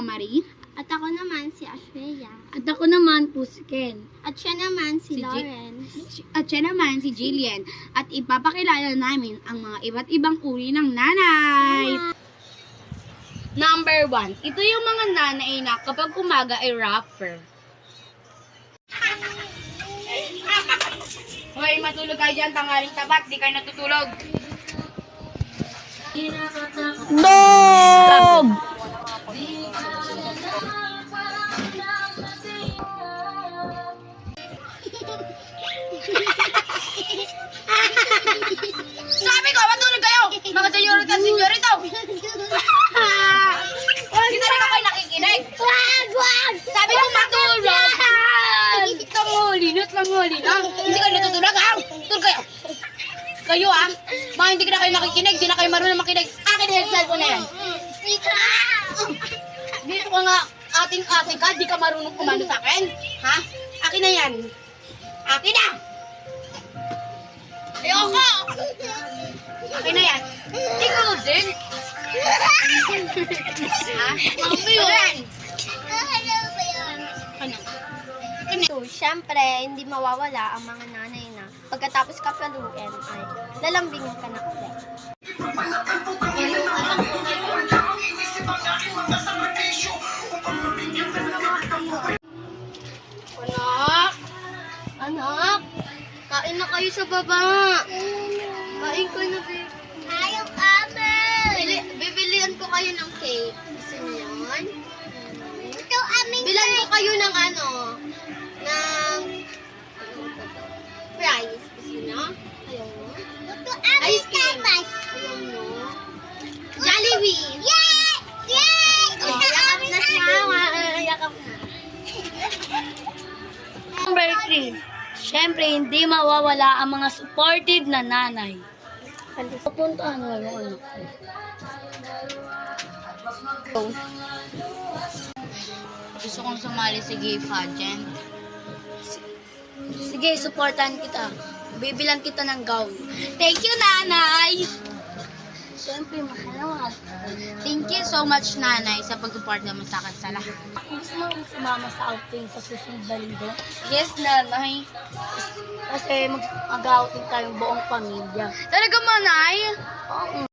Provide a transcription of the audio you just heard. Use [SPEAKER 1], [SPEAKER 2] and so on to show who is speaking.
[SPEAKER 1] Marie.
[SPEAKER 2] At ako naman si Ashreya.
[SPEAKER 1] At ako naman po si Ken.
[SPEAKER 2] At siya naman si,
[SPEAKER 1] Si Ji-
[SPEAKER 2] Lauren.
[SPEAKER 1] At siya naman si Jillian. At ipapakilala namin ang mga iba't ibang uri ng nanay. Number one, ito yung mga nanay na kapag umaga ay rapper. Hoy, matulog kayo dyan, tanghaling tapat, di kayo natutulog.
[SPEAKER 3] Dog!
[SPEAKER 1] Tangulinot, tangulinot. Hindi kayo natutulog, ha? Tulog kayo. Kayo, ha? Mga hindi na kayo nakikinig, di na kayo marunong makinig. Akin yung cellphone na yan. Dito ka nga, ating-ate ka, di ka marunong kumano sa akin. Ha? Akin na yan. Akin na! Ayoko! Akin na yan. Ikaw din. ha? Mami yun.
[SPEAKER 2] So, syempre, hindi mawawala ang mga nanay na pagkatapos ka paluin ay lalambingin ka na ulit.
[SPEAKER 1] Anak! Anak! Kain na kayo sa baba! Kain ka na, babe.
[SPEAKER 2] Ayaw, ate!
[SPEAKER 1] Bili, ko kayo ng cake. Gusto niyo yun?
[SPEAKER 2] Ito aming
[SPEAKER 1] Bilan ko kayo ng ano,
[SPEAKER 2] Yay! Yay!
[SPEAKER 1] Oh, yakap na siya. Yakap na.
[SPEAKER 3] Number 3. Siyempre, hindi mawawala ang mga supportive na nanay. Papuntaan mo yung anak ko.
[SPEAKER 1] Gusto kong sumali sa gay pageant.
[SPEAKER 3] Sige, supportan kita. Bibilan kita ng gown. Thank you, nanay! Siyempre, mahal
[SPEAKER 1] Thank you so much, nanay, sa pag-support mo sa akin sa lahat.
[SPEAKER 3] Gusto mo sumama sa outing sa susunod na linggo?
[SPEAKER 1] Yes, nanay.
[SPEAKER 3] Kasi mag-outing tayong buong pamilya.
[SPEAKER 1] Talaga, manay?
[SPEAKER 3] Oo.